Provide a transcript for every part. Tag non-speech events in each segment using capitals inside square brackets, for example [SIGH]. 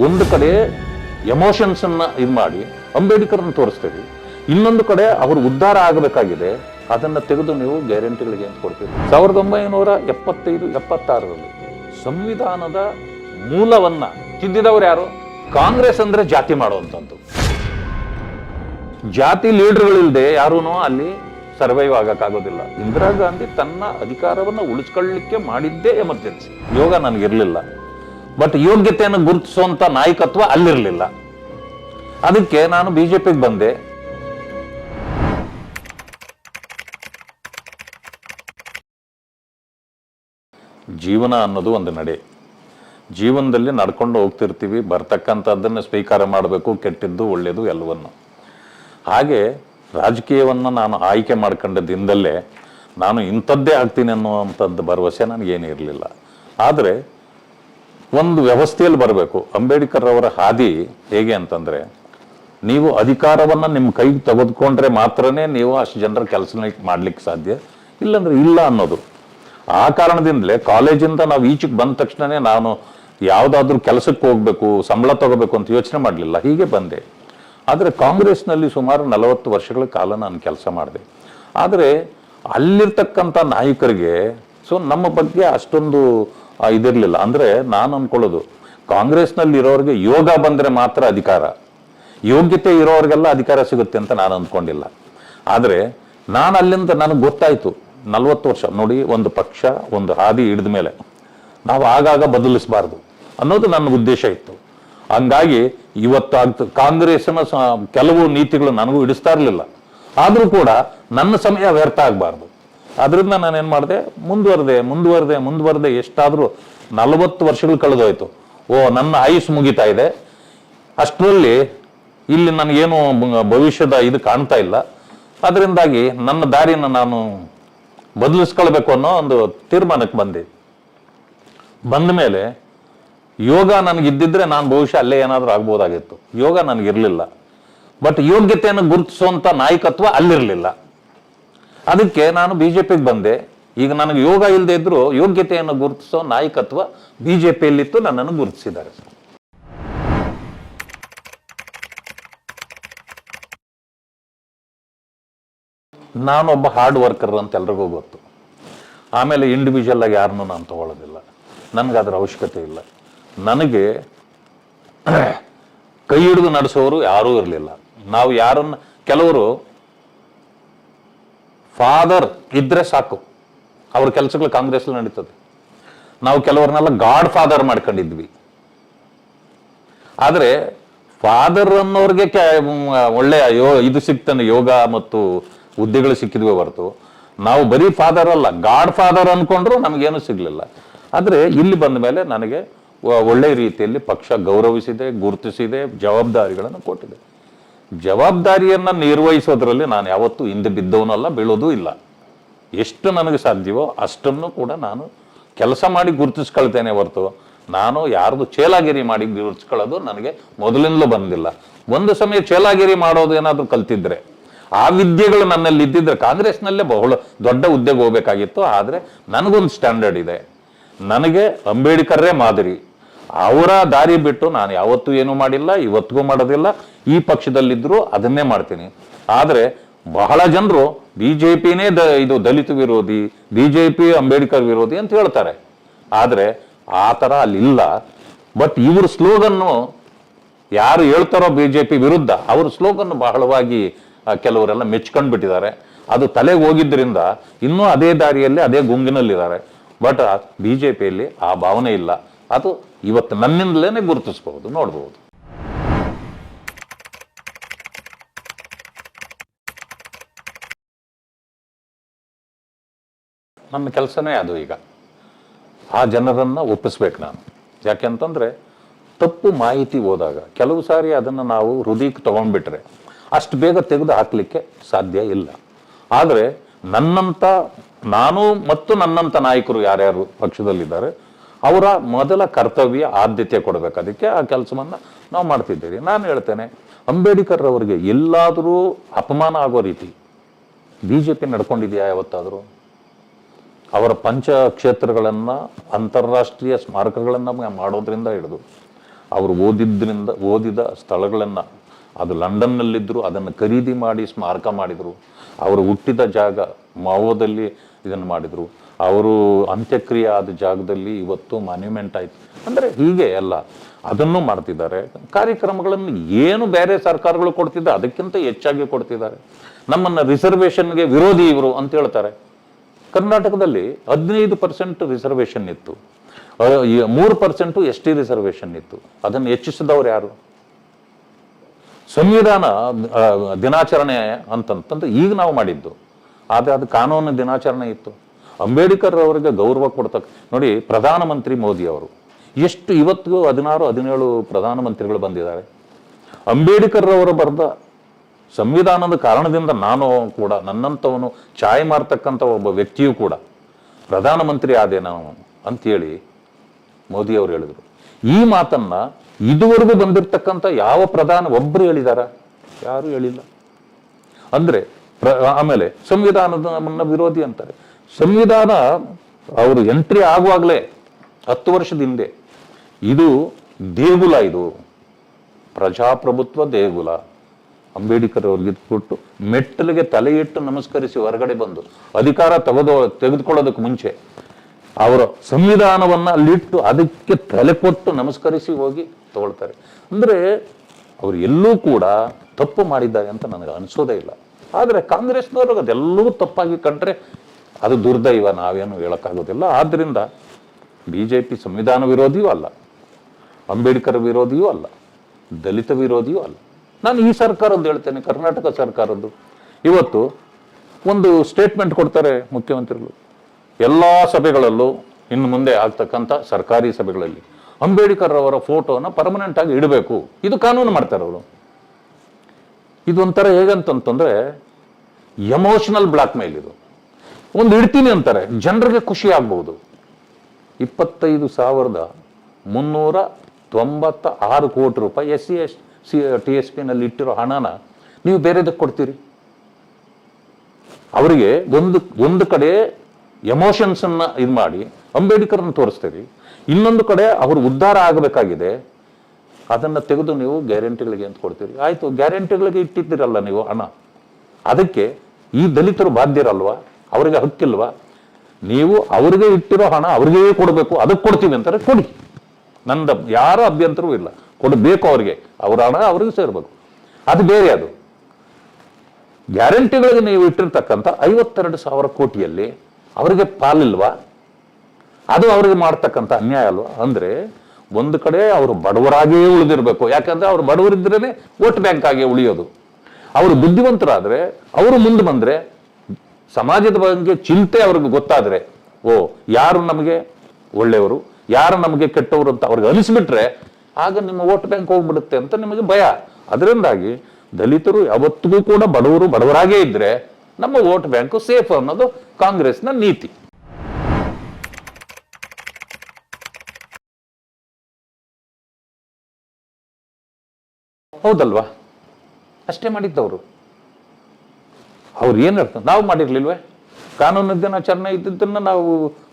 ಒಂದು ಕಡೆ ಎಮೋಷನ್ಸ್ ಅನ್ನ ಇದು ಮಾಡಿ ಅಂಬೇಡ್ಕರ್ನ ತೋರಿಸ್ತೀವಿ. ಇನ್ನೊಂದು ಕಡೆ ಅವರು ಉದ್ಧಾರ ಆಗಬೇಕಾಗಿದೆ. ಅದನ್ನ ತೆಗೆದು ನೀವು ಗ್ಯಾರಂಟಿಗಳಿಗೆ ಅಂತ ಕೊಡ್ತೀರಿ ಸಾವಿರದ ಒಂಬೈನೂರ ಎಪ್ಪತ್ತೈದು, ಎಪ್ಪತ್ತಾರರಲ್ಲಿ ಸಂವಿಧಾನದ ಮೂಲವನ್ನ ತಿದ್ದಿದವರು ಯಾರು? ಕಾಂಗ್ರೆಸ್ ಅಂದ್ರೆ ಜಾತಿ ಮಾಡುವಂಥದ್ದು ಜಾತಿ ಲೀಡರ್ಗಳಿಲ್ಲದೆ ಯಾರೂ ಅಲ್ಲಿ ಸರ್ವೈವ್ ಆಗಕ್ಕಾಗೋದಿಲ್ಲ. ಇಂದಿರಾ ಗಾಂಧಿ ತನ್ನ ಅಧಿಕಾರವನ್ನು ಉಳಿಸ್ಕೊಳ್ಳಿಕ್ಕೆ ಮಾಡಿದ್ದೇ ಎಮರ್ಜೆನ್ಸಿ. ಯೋಗ ನನಗಿರಲಿಲ್ಲ. ಬಟ್ ಯೋಗ್ಯತೆಯನ್ನು ಗುರುತಿಸುವಂತ ನಾಯಕತ್ವ ಅಲ್ಲಿರಲಿಲ್ಲ. ಅದಕ್ಕೆ ನಾನು ಬಿಜೆಪಿಗೆ ಬಂದೆ. ಜೀವನ ಅನ್ನೋದು ಒಂದು ನಡೆ. ಜೀವನದಲ್ಲಿ ನಡ್ಕೊಂಡು ಹೋಗ್ತಿರ್ತೀವಿ, ಬರ್ತಕ್ಕಂಥದ್ದನ್ನು ಸ್ವೀಕಾರ ಮಾಡಬೇಕು, ಕೆಟ್ಟಿದ್ದು ಒಳ್ಳೆಯದು ಎಲ್ಲವನ್ನು. ಹಾಗೆ ರಾಜಕೀಯವನ್ನು ನಾನು ಆಯ್ಕೆ ಮಾಡ್ಕೊಂಡದಿಂದಲೇ ನಾನು ಇಂಥದ್ದೇ ಆಗ್ತೀನಿ ಅನ್ನುವಂಥದ್ದು ಭರವಸೆ ನನಗೇನು ಇರಲಿಲ್ಲ ಆದರೆ ಒಂದು ವ್ಯವಸ್ಥೆಯಲ್ಲಿ ಬರಬೇಕು. ಅಂಬೇಡ್ಕರ್ ಅವರ ಹಾದಿ ಹೇಗೆ ಅಂತಂದರೆ, ನೀವು ಅಧಿಕಾರವನ್ನು ನಿಮ್ಮ ಕೈಗೆ ತೆಗೆದುಕೊಂಡ್ರೆ ಮಾತ್ರನೇ ನೀವು ಅಷ್ಟು ಜನರ ಕೆಲಸ ಮಾಡ್ಲಿಕ್ಕೆ ಸಾಧ್ಯ, ಇಲ್ಲಂದ್ರೆ ಇಲ್ಲ ಅನ್ನೋದು. ಆ ಕಾರಣದಿಂದಲೇ ಕಾಲೇಜಿಂದ ನಾವು ಈಚೆಗೆ ಬಂದ ತಕ್ಷಣನೇ ನಾನು ಯಾವುದಾದ್ರೂ ಕೆಲಸಕ್ಕೆ ಹೋಗ್ಬೇಕು, ಸಂಬಳ ತಗೋಬೇಕು ಅಂತ ಯೋಚನೆ ಮಾಡಲಿಲ್ಲ, ಹೀಗೆ ಬಂದೆ. ಆದರೆ ಕಾಂಗ್ರೆಸ್ನಲ್ಲಿ ಸುಮಾರು ನಲವತ್ತು ವರ್ಷಗಳ ಕಾಲ ನಾನು ಕೆಲಸ ಮಾಡಿದೆ. ಆದರೆ ಅಲ್ಲಿರ್ತಕ್ಕಂಥ ನಾಯಕರಿಗೆ, ಸೊ ನಮ್ಮ ಬಗ್ಗೆ ಅಷ್ಟೊಂದು ಇದಿರ್ಲಿಲ್ಲ. ಅಂದರೆ ನಾನು ಅನ್ಕೊಳ್ಳೋದು, ಕಾಂಗ್ರೆಸ್ನಲ್ಲಿ ಇರೋರಿಗೆ ಯೋಗ ಬಂದರೆ ಮಾತ್ರ ಅಧಿಕಾರ. ಯೋಗ್ಯತೆ ಇರೋರಿಗೆಲ್ಲ ಅಧಿಕಾರ ಸಿಗುತ್ತೆ ಅಂತ ನಾನು ಅಂದ್ಕೊಂಡಿಲ್ಲ ಆದರೆ ನಾನು ಅಲ್ಲಿಂದ ನನಗೆ ಗೊತ್ತಾಯ್ತು, ನಲ್ವತ್ತು ವರ್ಷ, ನೋಡಿ, ಒಂದು ಪಕ್ಷ, ಒಂದು ಹಾದಿ ಹಿಡಿದ ಮೇಲೆ ನಾವು ಆಗಾಗ ಬದಲಿಸಬಾರ್ದು ಅನ್ನೋದು ನನ್ನ ಉದ್ದೇಶ ಇತ್ತು. ಹಂಗಾಗಿ ಇವತ್ತು ಆಗ್ತ ಕಾಂಗ್ರೆಸ್ನ ಕೆಲವು ನೀತಿಗಳು ನನಗೂ ಹಿಡಿಸ್ತಾ ಇರಲಿಲ್ಲ. ಆದರೂ ಕೂಡ ನನ್ನ ಸಮಯ ವ್ಯರ್ಥ ಆಗಬಾರ್ದು. ಅದರಿಂದ ನಾನು ಏನು ಮಾಡಿದೆ, ಮುಂದುವರೆದೆ ಮುಂದುವರೆದೆ ಮುಂದುವರೆದೆ ಎಷ್ಟಾದರೂ ನಲವತ್ತು ವರ್ಷಗಳು ಕಳೆದೋಯ್ತು. ಓ, ನನ್ನ ಆಯುಷ್ ಮುಗಿತಾ ಇದೆ. ಅಷ್ಟರಲ್ಲಿ ಇಲ್ಲಿ ನನಗೇನು ಭವಿಷ್ಯದ ಇದು ಕಾಣ್ತಾ ಇಲ್ಲ. ಅದರಿಂದಾಗಿ ನನ್ನ ದಾರಿನ ನಾನು ಬದಲಿಸ್ಕೊಳ್ಬೇಕು ಅನ್ನೋ ಒಂದು ತೀರ್ಮಾನಕ್ಕೆ ಬಂದೆ. ಬಂದ ಮೇಲೆ ಯೋಗ ನನಗಿದ್ದಿದ್ರೆ ನಾನು ಭವಿಷ್ಯ ಅಲ್ಲೇ ಏನಾದರೂ ಆಗ್ಬೋದಾಗಿತ್ತು. ಯೋಗ ನನಗಿರಲಿಲ್ಲ. ಬಟ್ ಯೋಗ್ಯತೆಯನ್ನು ಗುರುತಿಸುವಂಥ ನಾಯಕತ್ವ ಅಲ್ಲಿರಲಿಲ್ಲ. ಅದಕ್ಕೆ ನಾನು ಬಿಜೆಪಿಗೆ ಬಂದೆ. ಈಗ ನನಗೆ ಯೋಗ ಇಲ್ಲದೆ ಇದ್ರೂ ಯೋಗ್ಯತೆಯನ್ನು ಗುರುತಿಸೋ ನಾಯಕತ್ವ ಬಿಜೆಪಿಯಲ್ಲಿತ್ತು, ನನ್ನನ್ನು ಗುರುತಿಸಿದ್ದಾರೆ. ನಾನೊಬ್ಬ ಹಾರ್ಡ್ ವರ್ಕರ್ ಅಂತ ಎಲ್ರಿಗೂ ಗೊತ್ತು. ಆಮೇಲೆ ಇಂಡಿವಿಜುವಲ್ ಆಗಿ ಯಾರನ್ನೂ ನಾನು ತಗೊಳ್ಳೋದಿಲ್ಲ. ನನಗೆ ಅದರ ಅವಶ್ಯಕತೆ ಇಲ್ಲ. ನನಗೆ [CLEARS THROAT] ಕೈ ಹಿಡಿದು ನಡೆಸೋರು ಯಾರೂ ಇರಲಿಲ್ಲ. ನಾವು ಯಾರನ್ನ, ಕೆಲವರು ಫಾದರ್ ಇದ್ರೆ ಸಾಕು. ಅವ್ರ ಕೆಲಸಗಳು ಕಾಂಗ್ರೆಸ್ ನಡೀತದೆ. ನಾವು ಕೆಲವ್ರನ್ನೆಲ್ಲ ಗಾಡ್ ಫಾದರ್ ಮಾಡ್ಕೊಂಡಿದ್ವಿ. ಆದರೆ ಫಾದರ್ ಅನ್ನೋರಿಗೆ ಒಳ್ಳೆಯ ಯೋ, ಇದು ಸಿಗ್ತಾನೆ ಯೋಗ ಮತ್ತು ಹುದ್ದೆಗಳು ಸಿಕ್ಕಿದ್ವಿ ಹೊರತು. ನಾವು ಬರೀ ಫಾದರ್ ಅಲ್ಲ ಗಾಡ್ ಫಾದರ್ ಅನ್ಕೊಂಡ್ರು ನಮಗೇನು ಸಿಗ್ಲಿಲ್ಲ. ಆದರೆ ಇಲ್ಲಿ ಬಂದ ಮೇಲೆ ನನಗೆ ಒಳ್ಳೆಯ ಒಳ್ಳೆ ರೀತಿಯಲ್ಲಿ ಪಕ್ಷ ಗೌರವಿಸಿದೆ, ಗುರುತಿಸಿದೆ, ಜವಾಬ್ದಾರಿಗಳನ್ನು ಕೊಟ್ಟಿದೆ. ಜವಾಬ್ದಾರಿಯನ್ನ ನಿರ್ವಹಿಸೋದ್ರಲ್ಲಿ ನಾನು ಯಾವತ್ತೂ ಹಿಂದೆ ಬಿದ್ದವನಲ್ಲ, ಬೀಳೋದೂ ಇಲ್ಲ. ಎಷ್ಟು ನನಗೆ ಸಾಧ್ಯವೋ ಅಷ್ಟನ್ನು ಕೂಡ ನಾನು ಕೆಲಸ ಮಾಡಿ ಗುರುತಿಸ್ಕೊಳ್ತೇನೆ ಹೊರತು, ನಾನು ಯಾರ್ದು ಚೇಲಾಗಿರಿ ಮಾಡಿ ಗುರುತಿಸ್ಕೊಳ್ಳೋದು ನನಗೆ ಮೊದಲಿಂದಲೂ ಬಂದಿಲ್ಲ. ಒಂದು ಸಮಯ ಚೇಲಾಗಿರಿ ಮಾಡೋದು ಏನಾದರೂ ಕಲ್ತಿದ್ರೆ, ಆ ವಿದ್ಯೆಗಳು ನನ್ನಲ್ಲಿ ಇದ್ದಿದ್ರೆ ಕಾಂಗ್ರೆಸ್ನಲ್ಲೇ ಬಹಳ ದೊಡ್ಡ ಉದ್ಯೋಗ ಹೋಗ್ಬೇಕಾಗಿತ್ತು, ಆದರೆ ನನಗೊಂದು ಸ್ಟ್ಯಾಂಡರ್ಡ್ ಇದೆ. ನನಗೆ ಅಂಬೇಡ್ಕರ್ರೇ ಮಾದರಿ. ಅವರ ದಾರಿ ಬಿಟ್ಟು ನಾನು ಯಾವತ್ತೂ ಏನೂ ಮಾಡಿಲ್ಲ, ಇವತ್ತಿಗೂ ಮಾಡೋದಿಲ್ಲ, ಈ ಪಕ್ಷದಲ್ಲಿದ್ದರೂ ಅದನ್ನೇ ಮಾಡ್ತೀನಿ. ಆದರೆ ಬಹಳ ಜನರು ಬಿ ಜೆ ಪಿನೇ ದ, ಇದು ದಲಿತ ವಿರೋಧಿ ಬಿ ಜೆ ಪಿ ಅಂಬೇಡ್ಕರ್ ವಿರೋಧಿ ಅಂತ ಹೇಳ್ತಾರೆ. ಆದರೆ ಆ ಥರ ಅಲ್ಲಿಲ್ಲ ಬಟ್ ಇವ್ರ ಸ್ಲೋಗನ್ನು ಯಾರು ಹೇಳ್ತಾರೋ ಬಿ ಜೆ ಪಿ ವಿರುದ್ಧ, ಅವ್ರ ಸ್ಲೋಗನ್ ಬಹಳವಾಗಿ ಕೆಲವರೆಲ್ಲ ಮೆಚ್ಕೊಂಡು ಬಿಟ್ಟಿದ್ದಾರೆ. ಅದು ತಲೆಗೆ ಹೋಗಿದ್ದರಿಂದ ಇನ್ನೂ ಅದೇ ದಾರಿಯಲ್ಲಿ, ಅದೇ ಗುಂಗಿನಲ್ಲಿದ್ದಾರೆ. ಬಟ್ ಬಿ ಜೆ ಪಿಯಲ್ಲಿ ಆ ಭಾವನೆ ಇಲ್ಲ. ಅದು ಇವತ್ತು ನನ್ನಿಂದಲೇ ಗುರುತಿಸಬಹುದು, ನೋಡಬಹುದು. ನನ್ನ ಕೆಲಸನೇ ಅದು ಈಗ. ಆ ಜನರನ್ನು ಒಪ್ಪಿಸ್ಬೇಕು ನಾನು. ಯಾಕೆಂತಂದರೆ ತಪ್ಪು ಮಾಹಿತಿ ಹೋದಾಗ, ಕೆಲವು ಸಾರಿ ಅದನ್ನು ನಾವು ಹೃದಯಕ್ಕೆ ತೊಗೊಂಡ್ಬಿಟ್ರೆ, ಅಷ್ಟು ಬೇಗ ತೆಗೆದು ಹಾಕಲಿಕ್ಕೆ ಸಾಧ್ಯ ಇಲ್ಲ. ಆದರೆ ನನ್ನಂಥ ನಾನು ಮತ್ತು ನನ್ನಂಥ ನಾಯಕರು ಯಾರ್ಯಾರು ಪಕ್ಷದಲ್ಲಿದ್ದಾರೆ ಅವರ ಮೊದಲ ಕರ್ತವ್ಯ ಆದ್ಯತೆ ಕೊಡಬೇಕು. ಅದಕ್ಕೆ ಆ ಕೆಲಸವನ್ನು ನಾವು ಮಾಡ್ತಿದ್ದೀವಿ. ನಾನು ಹೇಳ್ತೇನೆ ಅಂಬೇಡ್ಕರ್ ಅವರಿಗೆ ಎಲ್ಲಾದರೂ ಅಪಮಾನ ಆಗೋ ರೀತಿ ಬಿ ಜೆ ಪಿ ನಡ್ಕೊಂಡಿದೆಯಾ ಯಾವತ್ತಾದರೂ? ಅವರ ಪಂಚ ಕ್ಷೇತ್ರಗಳನ್ನು ಅಂತಾರಾಷ್ಟ್ರೀಯ ಸ್ಮಾರಕಗಳನ್ನು ಮಾಡೋದ್ರಿಂದ ಹಿಡಿದು, ಅವರು ಓದಿದ್ರಿಂದ, ಓದಿದ ಸ್ಥಳಗಳನ್ನು, ಅದು ಲಂಡನ್ನಲ್ಲಿದ್ದರು ಅದನ್ನು ಖರೀದಿ ಮಾಡಿ ಸ್ಮಾರಕ ಮಾಡಿದರು, ಅವರು ಹುಟ್ಟಿದ ಜಾಗ ಮಾವೋದಲ್ಲಿ ಇದನ್ನು ಮಾಡಿದರು ಅವರು ಅಂತ್ಯಕ್ರಿಯೆ ಆದ ಜಾಗದಲ್ಲಿ ಇವತ್ತು ಮಾನ್ಯುಮೆಂಟ್ ಆಯ್ತು. ಅಂದರೆ ಹೀಗೆ ಎಲ್ಲ ಅದನ್ನು ಮಾಡ್ತಿದ್ದಾರೆ. ಕಾರ್ಯಕ್ರಮಗಳನ್ನು ಏನು ಬೇರೆ ಸರ್ಕಾರಗಳು ಕೊಡ್ತಿದ್ದ, ಅದಕ್ಕಿಂತ ಹೆಚ್ಚಾಗಿ ಕೊಡ್ತಿದ್ದಾರೆ. ನಮ್ಮನ್ನು ರಿಸರ್ವೇಷನ್ಗೆ ವಿರೋಧಿ ಇವರು ಅಂತ ಹೇಳ್ತಾರೆ. ಕರ್ನಾಟಕದಲ್ಲಿ ಹದಿನೈದು ಪರ್ಸೆಂಟ್ ರಿಸರ್ವೇಷನ್ ಇತ್ತು. ಮೂರು ಪರ್ಸೆಂಟು ಎಸ್ ಟಿ ರಿಸರ್ವೇಷನ್ ಇತ್ತು. ಅದನ್ನು ಹೆಚ್ಚಿಸಿದವರು ಯಾರು? ಸಂವಿಧಾನ ದಿನಾಚರಣೆ ಅಂತಂತಂದ್ರೆ ಈಗ ನಾವು ಮಾಡಿದ್ದು. ಆದರೆ ಅದು ಕಾನೂನು ದಿನಾಚರಣೆ ಇತ್ತು. ಅಂಬೇಡ್ಕರ್ ಅವರಿಗೆ ಗೌರವ ಕೊಡ್ತಕ್ಕ, ನೋಡಿ ಪ್ರಧಾನಮಂತ್ರಿ ಮೋದಿ ಅವರು, ಎಷ್ಟು ಇವತ್ತು ಹದಿನಾರು, ಹದಿನೇಳು ಪ್ರಧಾನಮಂತ್ರಿಗಳು ಬಂದಿದ್ದಾರೆ. ಅಂಬೇಡ್ಕರ್ ಅವರು ಬರೆದ ಸಂವಿಧಾನದ ಕಾರಣದಿಂದ ನಾನು ಕೂಡ, ನನ್ನಂಥವನು ಚಾಯ್ ಮಾರ್ತಕ್ಕಂಥ ಒಬ್ಬ ವ್ಯಕ್ತಿಯೂ ಕೂಡ ಪ್ರಧಾನಮಂತ್ರಿ ಆದೆ ನಾವು ಅಂತೇಳಿ ಮೋದಿ ಅವರು ಹೇಳಿದರು. ಈ ಮಾತನ್ನ ಇದುವರೆಗೂ ಬಂದಿರತಕ್ಕಂಥ ಯಾವ ಪ್ರಧಾನ ಒಬ್ಬರು ಹೇಳಿದಾರ? ಯಾರು ಹೇಳಿಲ್ಲ. ಅಂದರೆ ಪ್ರ- ಆಮೇಲೆ ಸಂವಿಧಾನದ ವಿರೋಧಿ ಅಂತಾರೆ. ಸಂವಿಧಾನ ಅವರು ಎಂಟ್ರಿ ಆಗುವಾಗಲೇ ಹತ್ತು ವರ್ಷದ ಹಿಂದೆ ಇದು ದೇಗುಲ ಇದು. ಪ್ರಜಾಪ್ರಭುತ್ವ ದೇಗುಲ. ಅಂಬೇಡ್ಕರ್ ಅವ್ರಿಗೆ ಕೊಟ್ಟು ಮೆಟ್ಟಲಿಗೆ ತಲೆ ಇಟ್ಟು ನಮಸ್ಕರಿಸಿ ಹೊರಗಡೆ ಬಂದು ಅಧಿಕಾರ ತೆಗೆದು ತೆಗೆದುಕೊಳ್ಳೋದಕ್ಕೆ ಮುಂಚೆ ಅವರ ಸಂವಿಧಾನವನ್ನು ಅಲ್ಲಿಟ್ಟು ಅದಕ್ಕೆ ತಲೆ ಕೊಟ್ಟು ನಮಸ್ಕರಿಸಿ ಹೋಗಿ ತಗೊಳ್ತಾರೆ. ಅಂದರೆ ಅವರು ಎಲ್ಲೂ ಕೂಡ ತಪ್ಪು ಮಾಡಿದ್ದಾರೆ ಅಂತ ನನಗೆ ಅನಿಸೋದೇ ಇಲ್ಲ. ಆದರೆ ಕಾಂಗ್ರೆಸ್ನವ್ರಿಗೆ ಅದೆಲ್ಲವೂ ತಪ್ಪಾಗಿ ಕಂಡ್ರೆ ಅದು ದುರ್ದೈವ, ನಾವೇನು ಹೇಳೋಕ್ಕಾಗೋದಿಲ್ಲ. ಆದ್ದರಿಂದ ಬಿ ಜೆ ಪಿ ಸಂವಿಧಾನ ವಿರೋಧಿಯೂ ಅಲ್ಲ, ಅಂಬೇಡ್ಕರ್ ವಿರೋಧಿಯೂ ಅಲ್ಲ, ದಲಿತ ವಿರೋಧಿಯೂ ಅಲ್ಲ. ನಾನು ಈ ಸರ್ಕಾರದ್ದು ಹೇಳ್ತೇನೆ, ಕರ್ನಾಟಕ ಸರ್ಕಾರದ್ದು. ಇವತ್ತು ಒಂದು ಸ್ಟೇಟ್ಮೆಂಟ್ ಕೊಡ್ತಾರೆ ಮುಖ್ಯಮಂತ್ರಿಗಳು. ಎಲ್ಲ ಸಭೆಗಳಲ್ಲೂ ಇನ್ನು ಮುಂದೆ ಆಗ್ತಕ್ಕಂಥ ಸರ್ಕಾರಿ ಸಭೆಗಳಲ್ಲಿ ಅಂಬೇಡ್ಕರ್ ಅವರ ಫೋಟೋನ ಪರ್ಮನೆಂಟ್ ಆಗಿ ಇಡಬೇಕು. ಇದು ಕಾನೂನು ಮಾಡ್ತಾರೆ ಅವರು. ಇದೊಂಥರ ಹೇಗಂತಂತಂದ್ರೆ ಎಮೋಷನಲ್ ಬ್ಲಾಕ್ ಮೇಲ್ ಇದು. ಒಂದು ಇಡ್ತೀನಿ ಅಂತಾರೆ. ಜನರಿಗೆ ಖುಷಿ ಆಗ್ಬೋದು. ಇಪ್ಪತ್ತೈದು ಸಾವಿರದ ಮುನ್ನೂರ ತೊಂಬತ್ತ ಆರು ಕೋಟಿ ರೂಪಾಯಿ S C S C, T S ಪಿನಲ್ಲಿ ಇಟ್ಟಿರೋ ಹಣನ ನೀವು ಬೇರೆದಕ್ಕೆ ಕೊಡ್ತೀರಿ? ಅವರಿಗೆ ಒಂದು ಒಂದು ಕಡೆ ಎಮೋಷನ್ಸನ್ನು ಇದು ಮಾಡಿ, ಅಂಬೇಡ್ಕರ್ನ ತೋರಿಸ್ತೀರಿ. ಇನ್ನೊಂದು ಕಡೆ ಅವರು ಉದ್ಧಾರ ಆಗಬೇಕಾಗಿದೆ. ಅದನ್ನು ತೆಗೆದು ನೀವು ಗ್ಯಾರಂಟಿಗಳಿಗೆ ಅಂತ ಕೊಡ್ತೀರಿ. ಆಯಿತು, ಗ್ಯಾರಂಟಿಗಳಿಗೆ ಇಟ್ಟಿದ್ದೀರಲ್ಲ ನೀವು ಹಣ. ಅದಕ್ಕೆ ಈ ದಲಿತರು ಬಾಧ್ಯರಲ್ವಾ? ಅವರಿಗೆ ಹಕ್ಕಿಲ್ವಾ? ನೀವು ಅವರಿಗೆ ಇಟ್ಟಿರೋ ಹಣ ಅವ್ರಿಗೆ ಕೊಡಬೇಕು, ಅದಕ್ಕೆ ಕೊಡ್ತೀವಿ ಅಂತಾರೆ, ಕೊಡಿ. ನಂದ ಯಾರ ಅಭ್ಯಂತರವೂ ಇಲ್ಲ. ಕೊಡಬೇಕು ಅವ್ರಿಗೆ, ಅವ್ರ ಹಣ ಅವ್ರಿಗೆ ಸೇರ್ಬೇಕು. ಅದು ಬೇರೆ ಅದು. ಗ್ಯಾರಂಟಿಗಳಿಗೆ ನೀವು ಇಟ್ಟಿರ್ತಕ್ಕಂಥ ಐವತ್ತೆರಡು ಸಾವಿರ ಕೋಟಿಯಲ್ಲಿ ಅವರಿಗೆ ಪಾಲಿಲ್ವಾ? ಅದು ಅವರಿಗೆ ಮಾಡ್ತಕ್ಕಂಥ ಅನ್ಯಾಯ ಅಲ್ವಾ? ಅಂದ್ರೆ ಒಂದು ಕಡೆ ಅವರು ಬಡವರಾಗಿಯೇ ಉಳಿದಿರಬೇಕು. ಯಾಕಂದ್ರೆ ಅವರು ಬಡವರಿದ್ರೇನೆ ವೋಟ್ ಬ್ಯಾಂಕ್ ಆಗಿ ಉಳಿಯೋದು. ಅವರು ಬುದ್ಧಿವಂತರಾದ್ರೆ, ಅವರು ಮುಂದೆ ಬಂದ್ರೆ ಸಮಾಜದ ಬಗ್ಗೆ ಚಿಂತೆ ಅವ್ರಿಗೆ ಗೊತ್ತಾದ್ರೆ, ಓ, ಯಾರು ನಮಗೆ ಒಳ್ಳೆಯವರು, ಯಾರು ನಮಗೆ ಕೆಟ್ಟವರು ಅಂತ ಅವ್ರಿಗೆ ಅನಿಸ್ಬಿಟ್ರೆ, ಆಗ ನಿಮ್ಮ ವೋಟ್ ಬ್ಯಾಂಕ್ ಹೋಗ್ಬಿಡುತ್ತೆ ಅಂತ ನಿಮಗೆ ಭಯ. ಅದರಿಂದಾಗಿ ದಲಿತರು ಯಾವತ್ತಿಗೂ ಕೂಡ ಬಡವರು ಬಡವರಾಗೇ ಇದ್ದರೆ ನಮ್ಮ ವೋಟ್ ಬ್ಯಾಂಕ್ ಸೇಫ್ ಅನ್ನೋದು ಕಾಂಗ್ರೆಸ್ನ ನೀತಿ. ಹೌದಲ್ವಾ? ಅಷ್ಟೇ ಮಾಡಿದ್ದವರು. ಅವ್ರು ಏನು ಅರ್ಥ? ನಾವು ಮಾಡಿರ್ಲಿಲ್ವೇ? ಕಾನೂನು ದಿನಾಚರಣೆ ಇದ್ದಿದ್ದನ್ನು ನಾವು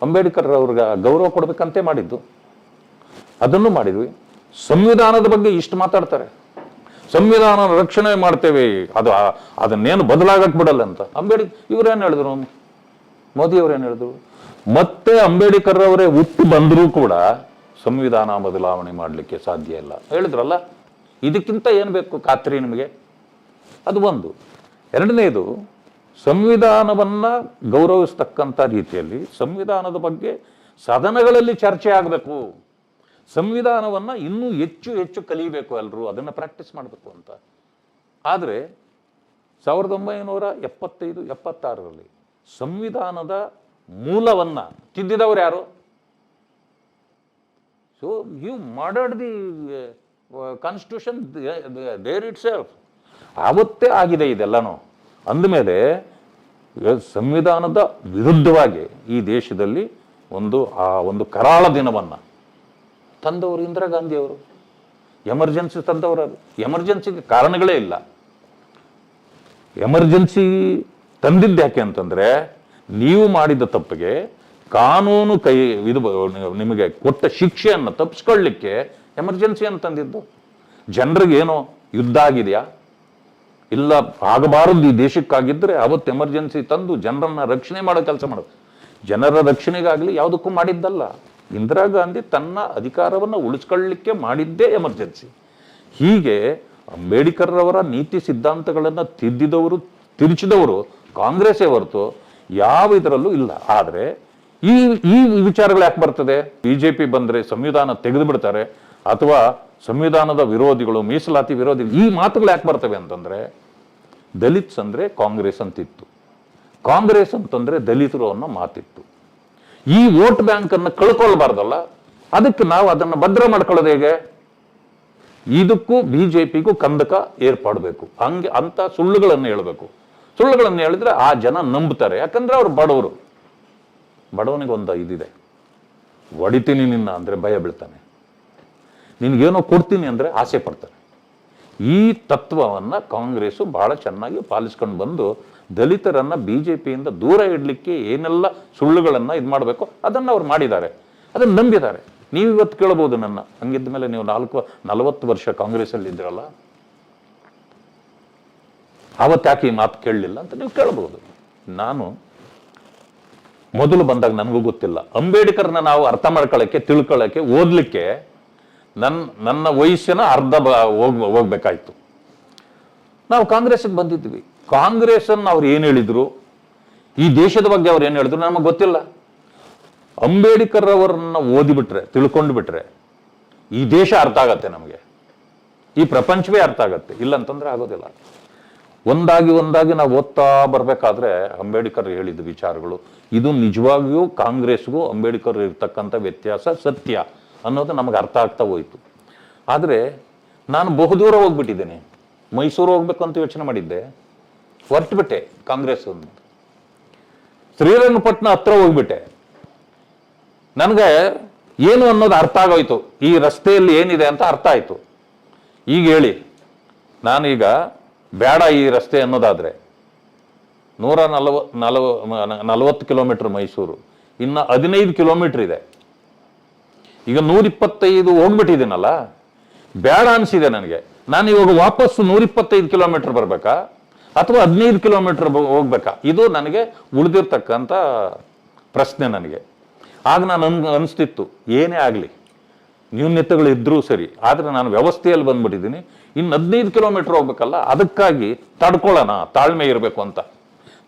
ಅಂಬೇಡ್ಕರ್ ಅವ್ರಿಗೆ ಗೌರವ ಕೊಡ್ಬೇಕಂತೆ ಮಾಡಿದ್ದು. ಅದನ್ನು ಮಾಡಿದ್ವಿ. ಸಂವಿಧಾನದ ಬಗ್ಗೆ ಇಷ್ಟು ಮಾತಾಡ್ತಾರೆ. ಸಂವಿಧಾನ ರಕ್ಷಣೆ ಮಾಡ್ತೇವೆ. ಅದು ಅದನ್ನೇನು ಬದಲಾಗಕ್ಕೆ ಬಿಡಲ್ಲ ಅಂತ. ಅಂಬೇಡ್ಕರ್ ಇವ್ರೇನು ಹೇಳಿದ್ರು ಮೋದಿ ಏನು ಹೇಳಿದ್ರು? ಮತ್ತೆ ಅಂಬೇಡ್ಕರ್ ಅವರೇ ಹುಟ್ಟು ಬಂದರೂ ಕೂಡ ಸಂವಿಧಾನ ಬದಲಾವಣೆ ಮಾಡಲಿಕ್ಕೆ ಸಾಧ್ಯ ಇಲ್ಲ. ಹೇಳಿದ್ರಲ್ಲ? ಇದಕ್ಕಿಂತ ಏನು ಬೇಕು ಖಾತ್ರಿ ನಿಮಗೆ? ಅದು ಒಂದು. ಎರಡನೇದು ಸಂವಿಧಾನವನ್ನು ಗೌರವಿಸ್ತಕ್ಕಂಥ ರೀತಿಯಲ್ಲಿ ಸಂವಿಧಾನದ ಬಗ್ಗೆ ಸದನಗಳಲ್ಲಿ ಚರ್ಚೆ ಆಗಬೇಕು. ಸಂವಿಧಾನವನ್ನು ಇನ್ನೂ ಹೆಚ್ಚು ಹೆಚ್ಚು ಕಲಿಬೇಕು ಎಲ್ಲರೂ ಅದನ್ನು ಪ್ರಾಕ್ಟೀಸ್ ಮಾಡಬೇಕು ಅಂತ. ಆದರೆ ಸಾವಿರದ ಒಂಬೈನೂರ ಎಪ್ಪತ್ತೈದು, ಎಪ್ಪತ್ತಾರರಲ್ಲಿ ಸಂವಿಧಾನದ ಮೂಲವನ್ನು ತಿದ್ದಿದವರು ಯಾರು? So you murdered the constitution there itself ಆವತ್ತೇ ಆಗಿದೆ ಇದೆಲ್ಲನೂ. ಅಂದಮೇಲೆ ಸಂವಿಧಾನದ ವಿರುದ್ಧವಾಗಿ ಈ ದೇಶದಲ್ಲಿ ಒಂದು, ಆ ಒಂದು ಕರಾಳ ದಿನವನ್ನು ತಂದವರು ಇಂದಿರಾ ಗಾಂಧಿಯವರು. ಎಮರ್ಜೆನ್ಸಿ ತಂದವರು ಎಮರ್ಜೆನ್ಸಿಗೆ ಕಾರಣಗಳೇ ಇಲ್ಲ. ಎಮರ್ಜೆನ್ಸಿ ತಂದಿದ್ದು ಯಾಕೆ ಅಂತಂದ್ರೆ ನೀವು ಮಾಡಿದ ತಪ್ಪಿಗೆ ಕಾನೂನು ಕೈ, ಇದು ನಿಮಗೆ ಕೊಟ್ಟ ಶಿಕ್ಷೆಯನ್ನು ತಪ್ಪಿಸ್ಕೊಳ್ಳಿಕ್ಕೆ ಎಮರ್ಜೆನ್ಸಿಯನ್ನು ತಂದಿದ್ದು. ಜನರಿಗೇನೋ ಯುದ್ಧ ಆಗಿದೆಯಾ? ಇಲ್ಲ, ಆಗಬಾರದು ಈ ದೇಶಕ್ಕಾಗಿದ್ದರೆ ಅವತ್ತು ಎಮರ್ಜೆನ್ಸಿ ತಂದು ಜನರನ್ನ ರಕ್ಷಣೆ ಮಾಡೋ ಕೆಲಸ ಮಾಡೋದು. ಜನರ ರಕ್ಷಣೆಗಾಗಲಿ ಯಾವುದಕ್ಕೂ ಮಾಡಿದ್ದಲ್ಲ. ಇಂದಿರಾ ಗಾಂಧಿ ತನ್ನ ಅಧಿಕಾರವನ್ನು ಉಳಿಸ್ಕೊಳ್ಳಿಕ್ಕೆ ಮಾಡಿದ್ದೇ ಎಮರ್ಜೆನ್ಸಿ. ಹೀಗೆ ಅಂಬೇಡ್ಕರ್ರವರ ನೀತಿ ಸಿದ್ಧಾಂತಗಳನ್ನು ತಿದ್ದಿದವರು, ತಿರುಚಿದವರು ಕಾಂಗ್ರೆಸ್ಸೇ ಹೊರತು ಯಾವ ಇದರಲ್ಲೂ ಇಲ್ಲ. ಆದರೆ ಈ ಈ ವಿಚಾರಗಳು ಯಾಕೆ ಬರ್ತದೆ? ಬಿ ಜೆ ಪಿ ಬಂದರೆ ಸಂವಿಧಾನ ತೆಗೆದು ಬಿಡ್ತಾರೆ ಅಥವಾ ಸಂವಿಧಾನದ ವಿರೋಧಿಗಳು, ಮೀಸಲಾತಿ ವಿರೋಧಿಗಳು, ಈ ಮಾತುಗಳು ಯಾಕೆ ಬರ್ತವೆ ಅಂತಂದರೆ ದಲಿತ್ಸ್ ಅಂದರೆ ಕಾಂಗ್ರೆಸ್ ಅಂತಿತ್ತು. ಕಾಂಗ್ರೆಸ್ ಅಂತಂದರೆ ದಲಿತರು ಅನ್ನೋ ಮಾತಿತ್ತು. ಈ ವೋಟ್ ಬ್ಯಾಂಕನ್ನು ಕಳ್ಕೊಳ್ಬಾರ್ದಲ್ಲ, ಅದಕ್ಕೆ ನಾವು ಅದನ್ನು ಭದ್ರ ಮಾಡ್ಕೊಳ್ಳೋದು ಹೇಗೆ? ಇದಕ್ಕೂ ಬಿ ಜೆ ಪಿಗೂ ಕಂದಕ ಏರ್ಪಾಡಬೇಕು. ಹಂಗೆ ಅಂತ ಸುಳ್ಳುಗಳನ್ನು ಹೇಳಬೇಕು. ಸುಳ್ಳುಗಳನ್ನು ಹೇಳಿದ್ರೆ ಆ ಜನ ನಂಬ್ತಾರೆ. ಯಾಕಂದ್ರೆ ಅವ್ರು ಬಡವರು. ಬಡವನಿಗೆ ಒಂದು ಇದಿದೆ. ಒಡಿತೀನಿ ನಿನ್ನ ಅಂದ್ರೆ ಭಯ ಬೀಳ್ತಾನೆ. ನಿನ್ಗೇನೋ ಕೊಡ್ತೀನಿ ಅಂದರೆ ಆಸೆ ಪಡ್ತಾರೆ. ಈ ತತ್ವವನ್ನು ಕಾಂಗ್ರೆಸ್ಸು ಭಾಳ ಚೆನ್ನಾಗಿ ಪಾಲಿಸ್ಕೊಂಡು ಬಂದು ಜೆ ಪಿಯಿಂದ ದೂರ ಇಡಲಿಕ್ಕೆ ಏನೆಲ್ಲ ಸುಳ್ಳುಗಳನ್ನು ಇದು ಮಾಡಬೇಕು ಅದನ್ನು ಅವ್ರು ಮಾಡಿದ್ದಾರೆ. ಅದನ್ನ ನಂಬಿದ್ದಾರೆ. ನೀವು ಇವತ್ತು ಕೇಳಬಹುದು ನನ್ನ. ಹಂಗಿದ್ದ ಮೇಲೆ ನೀವು ನಾಲ್ಕು ನಲವತ್ತು ವರ್ಷ ಕಾಂಗ್ರೆಸ್ಸಲ್ಲಿ ಇದ್ರಲ್ಲ ಯಾಕೆ ಈ ಮಾತು ಕೇಳಲಿಲ್ಲ ಅಂತ ನೀವು ಕೇಳಬಹುದು ನಾನು ಮೊದಲು ಬಂದಾಗ ನನಗೂ ಗೊತ್ತಿಲ್ಲ. ಅಂಬೇಡ್ಕರ್ನ ನಾವು ಅರ್ಥ ಮಾಡ್ಕೊಳ್ಳೋಕ್ಕೆ ತಿಳ್ಕೊಳ್ಳೋಕ್ಕೆ ಓದ್ಲಿಕ್ಕೆ ನನ್ನ ನನ್ನ ವಯಸ್ಸಿನ ಅರ್ಧ ಬ, ಹೋಗ್, ಹೋಗ್ಬೇಕಾಯ್ತು. ನಾವು ಕಾಂಗ್ರೆಸ್ಗೆ ಬಂದಿದ್ವಿ. ಕಾಂಗ್ರೆಸ್ ಅನ್ನು ಅವ್ರು ಏನು ಹೇಳಿದ್ರು? ಈ ದೇಶದ ಬಗ್ಗೆ ಅವ್ರು ಏನು ಹೇಳಿದ್ರು? ನಮಗೆ ಗೊತ್ತಿಲ್ಲ. ಅಂಬೇಡ್ಕರ್ ಅವರನ್ನ ಓದಿಬಿಟ್ರೆ ತಿಳ್ಕೊಂಡು ಬಿಟ್ರೆ ಈ ದೇಶ ಅರ್ಥ ಆಗತ್ತೆ ನಮಗೆ. ಈ ಪ್ರಪಂಚವೇ ಅರ್ಥ ಆಗತ್ತೆ. ಇಲ್ಲ ಅಂತಂದ್ರೆ ಆಗೋದಿಲ್ಲ. ಒಂದಾಗಿ ಒಂದಾಗಿ ನಾವು ಓದ್ತಾ ಬರಬೇಕಾದ್ರೆ ಅಂಬೇಡ್ಕರ್ ಹೇಳಿದ ವಿಚಾರಗಳು, ಇದು ನಿಜವಾಗಿಯೂ ಕಾಂಗ್ರೆಸ್ಗೂ ಅಂಬೇಡ್ಕರ್ ಇರ್ತಕ್ಕಂಥ ವ್ಯತ್ಯಾಸ ಸತ್ಯ. ಅನ್ನೋದು ನಮಗೆ ಅರ್ಥ ಆಗ್ತಾ ಹೋಯಿತು. ಆದರೆ ನಾನು ಬಹುದೂರ ಹೋಗ್ಬಿಟ್ಟಿದ್ದೇನೆ. ಮೈಸೂರು ಹೋಗ್ಬೇಕು ಅಂತ ಯೋಚನೆ ಮಾಡಿದ್ದೆ. ಹೊರಟುಬಿಟ್ಟೆ ಕಾಂಗ್ರೆಸ್ ಶ್ರೀರಂಗಪಟ್ಟಣ ಹತ್ರ ಹೋಗ್ಬಿಟ್ಟೆ. ನನಗೆ ಏನು ಅನ್ನೋದು ಅರ್ಥ ಆಗೋಯ್ತು. ಈ ರಸ್ತೆಯಲ್ಲಿ ಏನಿದೆ ಅಂತ ಅರ್ಥ ಆಯ್ತು. ಈಗ ಹೇಳಿ. ನಾನೀಗ ಬೇಡ ಈ ರಸ್ತೆ ಅನ್ನೋದಾದ್ರೆ. ನೂರ ನಲವ ನಲವ, ನಲವತ್ತು ಕಿಲೋಮೀಟರ್ ಮೈಸೂರು. ಇನ್ನು ಹದಿನೈದು ಕಿಲೋಮೀಟರ್ ಇದೆ. ಈಗ ನೂರಿಪ್ಪತ್ತೈದು ಹೋಗ್ಬಿಟ್ಟಿದ್ದೀನಲ್ಲ? ಬೇಡ ಅನಿಸಿದೆ ನನಗೆ. ನಾನು ಇವಾಗ ವಾಪಸ್ಸು ನೂರಿಪ್ಪತ್ತೈದು ಕಿಲೋಮೀಟರ್ ಬರಬೇಕಾ? ಅಥವಾ ಹದಿನೈದು ಕಿಲೋಮೀಟರ್ ಹೋಗ್ಬೇಕಾ? ಇದು ನನಗೆ ಉಳಿದಿರ್ತಕ್ಕಂಥ ಪ್ರಶ್ನೆ ನನಗೆ. ಆಗ ನಾನು ಅನ್ ಅನಿಸ್ತಿತ್ತು, ಏನೇ ಆಗಲಿ ನ್ಯೂನ್ಯತೆಗಳು ಇದ್ದರೂ ಸರಿ, ಆದರೆ ನಾನು ವ್ಯವಸ್ಥೆಯಲ್ಲಿ ಬಂದ್ಬಿಟ್ಟಿದ್ದೀನಿ. ಇನ್ನು ಹದಿನೈದು ಕಿಲೋಮೀಟರ್ ಹೋಗ್ಬೇಕಲ್ಲ, ಅದಕ್ಕಾಗಿ ತಡ್ಕೊಳ್ಳೋಣ, ತಾಳ್ಮೆ ಇರಬೇಕು ಅಂತ.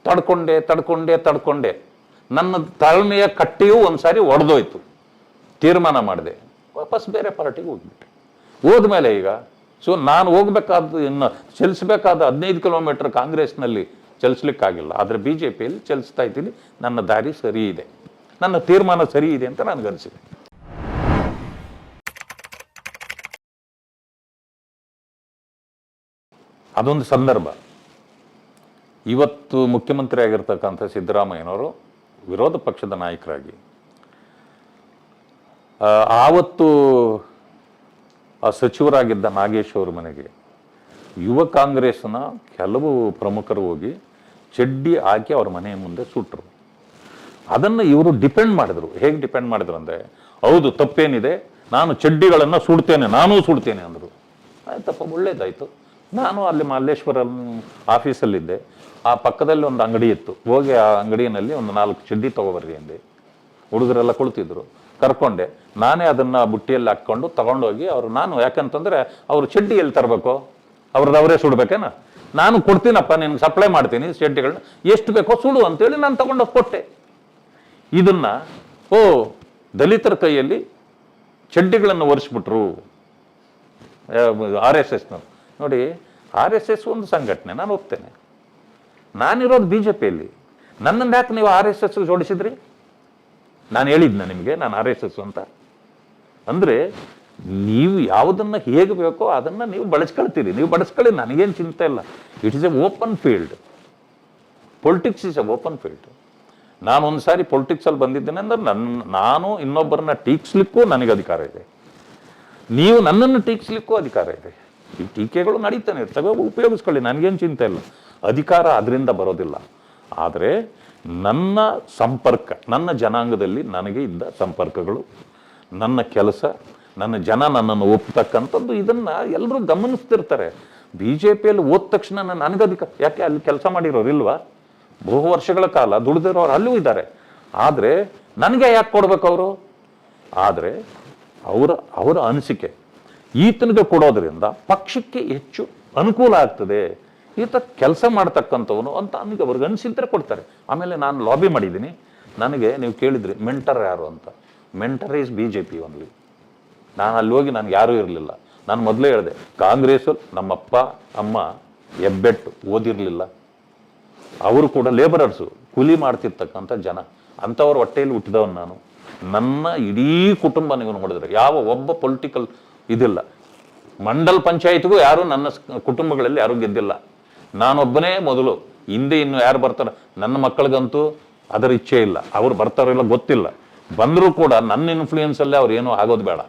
ತಡ್ಕೊಂಡೆ ತಡ್ಕೊಂಡೆ ತಡ್ಕೊಂಡೆ. ನನ್ನ ತಾಳ್ಮೆಯ ಕಟ್ಟೆಯೂ ಒಂದ್ಸಾರಿ ಒಡೆದೋಯ್ತು. ತೀರ್ಮಾನ ಮಾಡಿದೆ. ವಾಪಸ್ ಬೇರೆ ಪಾರ್ಟಿಗೆ ಹೋಗ್ಬಿಟ್ಟೆ. ಹೋದ್ಮೇಲೆ ಈಗ ಸೊ ನಾನು ಹೋಗ್ಬೇಕಾದ ಇನ್ನು ಚಲಿಸಬೇಕಾದ ಹದಿನೈದು ಕಿಲೋಮೀಟರ್ ಕಾಂಗ್ರೆಸ್ನಲ್ಲಿ ಚಲಿಸ್ಲಿಕ್ಕಾಗಿಲ್ಲ. ಆದರೆ ಬಿ ಜೆ ಪಿಯಲ್ಲಿ ಚಲಿಸ್ತಾ ಇದ್ದೀನಿ. ನನ್ನ ದಾರಿ ಸರಿ ಇದೆ. ನನ್ನ ತೀರ್ಮಾನ ಸರಿ ಇದೆ ಅಂತ ನಾನು ನನಗನ್ಸಿದೆ ಅದೊಂದು ಸಂದರ್ಭ. ಇವತ್ತು ಮುಖ್ಯಮಂತ್ರಿ ಆಗಿರ್ತಕ್ಕಂಥ ಸಿದ್ದರಾಮಯ್ಯನವರು ವಿರೋಧ ಪಕ್ಷದ ನಾಯಕರಾಗಿ ಆವತ್ತು ಆ ಸಚಿವರಾಗಿದ್ದ ನಾಗೇಶ್ ಅವ್ರ ಮನೆಗೆ ಯುವ ಕಾಂಗ್ರೆಸ್ನ ಕೆಲವು ಪ್ರಮುಖರು ಹೋಗಿ ಚಡ್ಡಿ ಹಾಕಿ ಅವ್ರ ಮನೆಯ ಮುಂದೆ ಸುಟ್ಟರು ಅದನ್ನು ಇವರು ಡಿಪೆಂಡ್ ಮಾಡಿದ್ರು. ಹೇಗೆ ಡಿಪೆಂಡ್ ಮಾಡಿದ್ರು ಅಂದರೆ, ಹೌದು, ತಪ್ಪೇನಿದೆ, ನಾನು ಚಡ್ಡಿಗಳನ್ನು ಸುಡ್ತೇನೆ, ನಾನೂ ಸುಡ್ತೇನೆ ಅಂದರು. ಆಯ್ತಪ್ಪ, ಒಳ್ಳೇದಾಯ್ತು. ನಾನು ಅಲ್ಲಿ ಮಲ್ಲೇಶ್ವರ ಆಫೀಸಲ್ಲಿದ್ದೆ. ಆ ಪಕ್ಕದಲ್ಲಿ ಒಂದು ಅಂಗಡಿ ಇತ್ತು. ಹೋಗಿ ಆ ಅಂಗಡಿಯಲ್ಲಿ ಒಂದು ನಾಲ್ಕು ಚಡ್ಡಿ ತಗೊಬರ್ರಿ ಅಂದೆ. ಹುಡುಗರೆಲ್ಲ ಕುಳಿತಿದ್ರು. ಕರ್ಕೊಂಡೆ. ನಾನೇ ಅದನ್ನು ಬುಟ್ಟಿಯಲ್ಲಿ ಹಾಕ್ಕೊಂಡು ತಗೊಂಡೋಗಿ ಅವರು ನಾನು ಯಾಕಂತಂದರೆ ಅವರು ಚಡ್ಡಿ ಎಲ್ಲಿ ತರಬೇಕು? ಅವ್ರದ್ದು ಅವರೇ ಸುಡ್ಬೇಕೇನ? ನಾನು ಕೊಡ್ತೀನಪ್ಪ, ನಿನಗೆ ಸಪ್ಲೈ ಮಾಡ್ತೀನಿ ಚಡ್ಡಿಗಳನ್ನ. ಎಷ್ಟು ಬೇಕೋ ಸುಡು ಅಂತೇಳಿ ನಾನು ತಗೊಂಡೋಗಿ ಕೊಟ್ಟೆ. ಇದನ್ನು, ಓ, ದಲಿತರ ಕೈಯಲ್ಲಿ ಚಡ್ಡಿಗಳನ್ನು ಒರೆಸ್ಬಿಟ್ರು. ಆರ್ ಎಸ್ ಎಸ್ನವ್ರು ನೋಡಿ ಆರ್ ಎಸ್ ಎಸ್ ಒಂದು ಸಂಘಟನೆ, ನಾನು ಒಪ್ತೇನೆ. ನಾನಿರೋದು ಬಿ ಜೆ ಪಿಯಲ್ಲಿ ನನ್ನನ್ನು ಯಾಕೆ ನೀವು ಆರ್ ಎಸ್ ಎಸ್ ಜೋಡಿಸಿದ್ರಿ? ನಾನು ಹೇಳಿದ್ನ ನಿಮಗೆ, ನಾನು ಆರ್ ಎಸ್ ಎಸ್ ಅಂತ. ಅಂದರೆ ನೀವು ಯಾವುದನ್ನು ಹೇಗೆ ಬೇಕೋ ಅದನ್ನು ನೀವು ಬಳಸ್ಕೊಳ್ತೀರಿ. ನೀವು ಬಳಸ್ಕೊಳ್ಳಿ, ನನಗೇನು ಚಿಂತೆ ಇಲ್ಲ. It is a open field politics is a open field ನಾನು ಒಂದು ಸಾರಿ ಪೊಲಿಟಿಕ್ಸಲ್ಲಿ ಬಂದಿದ್ದೇನೆ ಅಂದ್ರೆ ನನ್ನ ನಾನು ಇನ್ನೊಬ್ಬರನ್ನ ಟೀಕ್ಸ್ಲಿಕ್ಕೂ ನನಗೆ ಅಧಿಕಾರ ಇದೆ. ನೀವು ನನ್ನನ್ನು ಟೀಕ್ಸ್ಲಿಕ್ಕೂ ಅಧಿಕಾರ ಇದೆ. ಈ ಟೀಕೆಗಳು ನಡೀತಾನೆ ಇರ್ತವೆ ಉಪಯೋಗಿಸ್ಕೊಳ್ಳಿ, ನನಗೇನು ಚಿಂತೆ ಇಲ್ಲ. ಅಧಿಕಾರ ಅದರಿಂದ ಬರೋದಿಲ್ಲ. ಆದರೆ ನನ್ನ ಸಂಪರ್ಕ, ನನ್ನ ಜನಾಂಗದಲ್ಲಿ ನನಗೆ ಇದ್ದ ಸಂಪರ್ಕಗಳು, ನನ್ನ ಕೆಲಸ, ನನ್ನ ಜನ ನನ್ನನ್ನು ಒಪ್ತಕ್ಕಂಥದ್ದು ಇದನ್ನ ಎಲ್ಲರೂ ಗಮನಿಸ್ತಿರ್ತಾರೆ. ಬಿ ಜೆ ಪಿಯಲ್ಲಿ ಓದ್ ತಕ್ಷಣ ನನಗೆ ಅಧಿಕ ಯಾಕೆ ಅಲ್ಲಿ ಕೆಲಸ ಮಾಡಿರೋರು ಇಲ್ವಾ? ಬಹು ವರ್ಷಗಳ ಕಾಲ ದುಡಿದಿರೋರು ಅಲ್ಲೂ ಇದ್ದಾರೆ. ಆದರೆ ನನಗೆ ಯಾಕೆ ಕೊಡ್ಬೇಕು ಅವರು? ಆದರೆ ಅವರ ಅವರ ಅನಿಸಿಕೆ ಈತನಿಗೆ ಕೊಡೋದ್ರಿಂದ ಪಕ್ಷಕ್ಕೆ ಹೆಚ್ಚು ಅನುಕೂಲ ಆಗ್ತದೆ. ಈತ ಕೆಲಸ ಮಾಡ್ತಕ್ಕಂಥವನು ಅಂತ ನನಗೆ ಅವ್ರಿಗೆ ಅನಿಸಿದ್ರೆ ಕೊಡ್ತಾರೆ. ಆಮೇಲೆ ನಾನು ಲಾಬಿ ಮಾಡಿದ್ದೀನಿ. ನನಗೆ ನೀವು ಕೇಳಿದ್ರಿ ಮೆಂಟರ್ ಯಾರು ಅಂತ. Mentor is B J P only ನಾನು ಅಲ್ಲಿ ಹೋಗಿ ನನಗೆ ಯಾರೂ ಇರಲಿಲ್ಲ. ನಾನು ಮೊದಲೇ ಹೇಳಿದೆ ಕಾಂಗ್ರೆಸ್ಸು ನಮ್ಮಪ್ಪ, ಅಮ್ಮ ಹೆಬ್ಬೆಟ್ಟು ಓದಿರಲಿಲ್ಲ. ಅವರು ಕೂಡ ಲೇಬರರ್ಸು ಕೂಲಿ ಮಾಡ್ತಿರ್ತಕ್ಕಂಥ ಜನ. ಅಂಥವ್ರ ಹೊಟ್ಟೆಯಲ್ಲಿ ಹುಟ್ಟಿದವನು ನಾನು. ನನ್ನ ಇಡೀ ಕುಟುಂಬ ನೀವು ನೋಡಿದ್ರೆ. ಯಾವ ಒಬ್ಬ ಪೊಲಿಟಿಕಲ್ ಇದಿಲ್ಲ. ಮಂಡಲ್ ಪಂಚಾಯತ್ಗೂ ಯಾರೂ ನನ್ನ ಕುಟುಂಬಗಳಲ್ಲಿ ಯಾರೂ ಗೆದ್ದಿಲ್ಲ. ನಾನೊಬ್ಬನೇ ಮೊದಲು. ಹಿಂದೆ ಇನ್ನು ಯಾರು ಬರ್ತಾರೆ? ನನ್ನ ಮಕ್ಕಳಿಗಂತೂ ಅದರ ಇಚ್ಛೆ ಇಲ್ಲ. ಅವ್ರು ಬರ್ತಾರೋ ಇಲ್ಲ ಗೊತ್ತಿಲ್ಲ. ಬಂದರೂ ಕೂಡ ನನ್ನ ಇನ್ಫ್ಲೂಯೆನ್ಸಲ್ಲೇ ಅವ್ರು ಏನೂ ಆಗೋದು ಬೇಡ.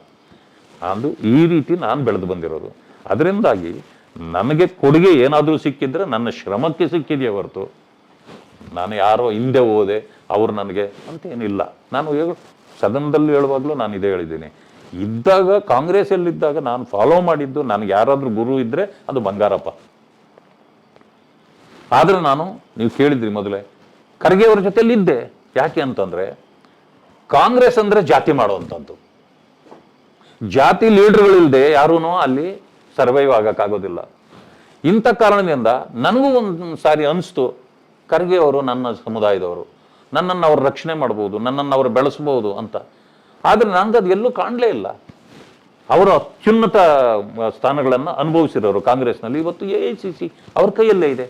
ಅಂದು ಈ ರೀತಿ ನಾನು ಬೆಳೆದು ಬಂದಿರೋದು. ಅದರಿಂದಾಗಿ ನನಗೆ ಕೊಡುಗೆ ಏನಾದರೂ ಸಿಕ್ಕಿದ್ರೆ ನನ್ನ ಶ್ರಮಕ್ಕೆ ಸಿಕ್ಕಿದೆಯೇ ಹೊರತು ನಾನು ಯಾರೋ ಹಿಂದೆ ಹೋದೆ, ಅವರು ನನಗೆ ಅಂತೇನಿಲ್ಲ. ನಾನು ಸದನದಲ್ಲಿ ಹೇಳುವಾಗಲೂ ನಾನು ಇದೇ ಹೇಳಿದ್ದೀನಿ. ಇದ್ದಾಗ ಕಾಂಗ್ರೆಸ್ಸಲ್ಲಿದ್ದಾಗ ನಾನು ಫಾಲೋ ಮಾಡಿದ್ದು, ನನಗೆ ಯಾರಾದರೂ ಗುರು ಇದ್ದರೆ ಅದು ಬಂಗಾರಪ್ಪ. ಆದರೆ ನಾನು ನೀವು ಕೇಳಿದ್ರಿ ಮೊದಲೇ, ಖರ್ಗೆ ಅವರ ಜೊತೆಯಲ್ಲಿ ಇದ್ದೆ ಯಾಕೆ ಅಂತಂದ್ರೆ, ಕಾಂಗ್ರೆಸ್ ಅಂದ್ರೆ ಜಾತಿ ಮಾಡುವಂಥದ್ದು ಜಾತಿ ಲೀಡರ್ಗಳಿಲ್ಲದೆ ಯಾರೂ ಅಲ್ಲಿ ಸರ್ವೈವ್ ಆಗೋಕ್ಕಾಗೋದಿಲ್ಲ. ಇಂಥ ಕಾರಣದಿಂದ ನನಗೂ ಒಂದು ಸಾರಿ ಅನಿಸ್ತು, ಖರ್ಗೆ ಅವರು ನನ್ನ ಸಮುದಾಯದವರು, ನನ್ನನ್ನು ಅವ್ರು ರಕ್ಷಣೆ ಮಾಡ್ಬೋದು, ನನ್ನನ್ನು ಅವರು ಬೆಳೆಸ್ಬೋದು ಅಂತ. ಆದರೆ ನನಗೆ ಅದು ಎಲ್ಲೂ ಕಾಣಲೇ ಇಲ್ಲ. ಅವರು ಅತ್ಯುನ್ನತ ಸ್ಥಾನಗಳನ್ನು ಅನುಭವಿಸಿರೋರು ಕಾಂಗ್ರೆಸ್ನಲ್ಲಿ, ಇವತ್ತು ಎ ಐ ಸಿ ಸಿ ಅವ್ರ ಕೈಯಲ್ಲೇ ಇದೆ.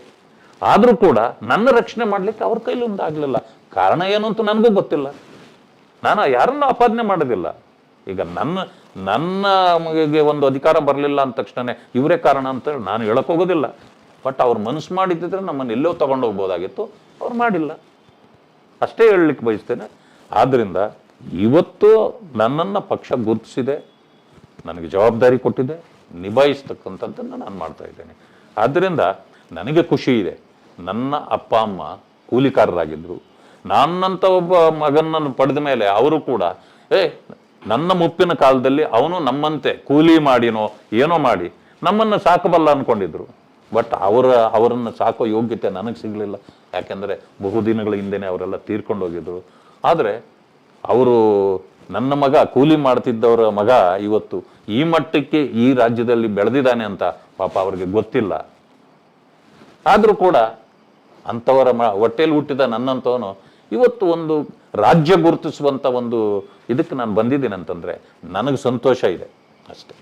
ಆದರೂ ಕೂಡ ನನ್ನ ರಕ್ಷಣೆ ಮಾಡಲಿಕ್ಕೆ ಅವ್ರ ಕೈಲಿ ಒಂದು ಆಗಲಿಲ್ಲ. ಕಾರಣ ಏನು ಅಂತ ನನಗೂ ಗೊತ್ತಿಲ್ಲ. ನಾನು ಯಾರನ್ನೂ ಆಪಾದನೆ ಮಾಡೋದಿಲ್ಲ. ಈಗ ನನ್ನ ನನ್ನಗೆ ಒಂದು ಅಧಿಕಾರ ಬರಲಿಲ್ಲ ಅಂದ ತಕ್ಷಣನೇ ಇವರೇ ಕಾರಣ ಅಂತೇಳಿ ನಾನು ಹೇಳೋಕ್ಕೋಗೋದಿಲ್ಲ ಬಟ್ ಅವ್ರು ಮನಸ್ಸು ಮಾಡಿದ್ದಿದ್ರೆ ನಮ್ಮನ್ನು ಎಲ್ಲೋ ತೊಗೊಂಡು ಹೋಗ್ಬೋದಾಗಿತ್ತು. ಅವ್ರು ಮಾಡಿಲ್ಲ. ಅಷ್ಟೇ ಹೇಳಲಿಕ್ಕೆ ಬಯಸ್ತೇನೆ. ಆದ್ದರಿಂದ ಇವತ್ತು ನನ್ನನ್ನು ಪಕ್ಷ ಗುರುತಿಸಿದೆ. ನನಗೆ ಜವಾಬ್ದಾರಿ ಕೊಟ್ಟಿದೆ. ನಿಭಾಯಿಸ್ತಕ್ಕಂಥದ್ದನ್ನು ನಾನು ಮಾಡ್ತಾ ಇದ್ದೇನೆ. ಆದ್ದರಿಂದ ನನಗೆ ಖುಷಿ ಇದೆ. ನನ್ನ ಅಪ್ಪ, ಅಮ್ಮ ಕೂಲಿಕಾರರಾಗಿದ್ದರು ನನ್ನಂಥ ಒಬ್ಬ ಮಗನನ್ನು ಪಡೆದ ಮೇಲೆ ಅವರು ಕೂಡ, ಏ, ನನ್ನ ಮುಪ್ಪಿನ ಕಾಲದಲ್ಲಿ ಅವನು ನಮ್ಮಂತೆ ಕೂಲಿ ಮಾಡಿನೋ ಏನೋ ಮಾಡಿ ನಮ್ಮನ್ನು ಸಾಕಬಲ್ಲ ಅಂದ್ಕೊಂಡಿದ್ರು ಬಟ್ ಅವರ, ಅವರನ್ನು ಸಾಕೋ ಯೋಗ್ಯತೆ ನನಗೆ ಸಿಗಲಿಲ್ಲ. ಯಾಕೆಂದರೆ ಬಹುದಿನಗಳ ಹಿಂದೆನೇ ಅವರೆಲ್ಲ ತೀರ್ಕೊಂಡು ಹೋಗಿದ್ರು. ಆದರೆ ಅವರು ನನ್ನ ಮಗ ಕೂಲಿ ಮಾಡ್ತಿದ್ದವರ ಮಗ ಇವತ್ತು ಈ ಮಟ್ಟಕ್ಕೆ ಈ ರಾಜ್ಯದಲ್ಲಿ ಬೆಳೆದಿದ್ದಾನೆ ಅಂತ ಪಾಪ ಅವ್ರಿಗೆ ಗೊತ್ತಿಲ್ಲ. ಆದರೂ ಕೂಡ ಅಂಥವರ ಮ ಹೊಟ್ಟೆಯಲ್ಲಿ ಹುಟ್ಟಿದ ನನ್ನಂಥವನು ಇವತ್ತು ಒಂದು ರಾಜ್ಯ ಗುರುತಿಸುವಂಥ ಒಂದು ಇದಕ್ಕೆ ನಾನು ಬಂದಿದ್ದೀನಿ ಅಂತಂದರೆ ನನಗೆ ಸಂತೋಷ ಇದೆ ಅಷ್ಟೇ.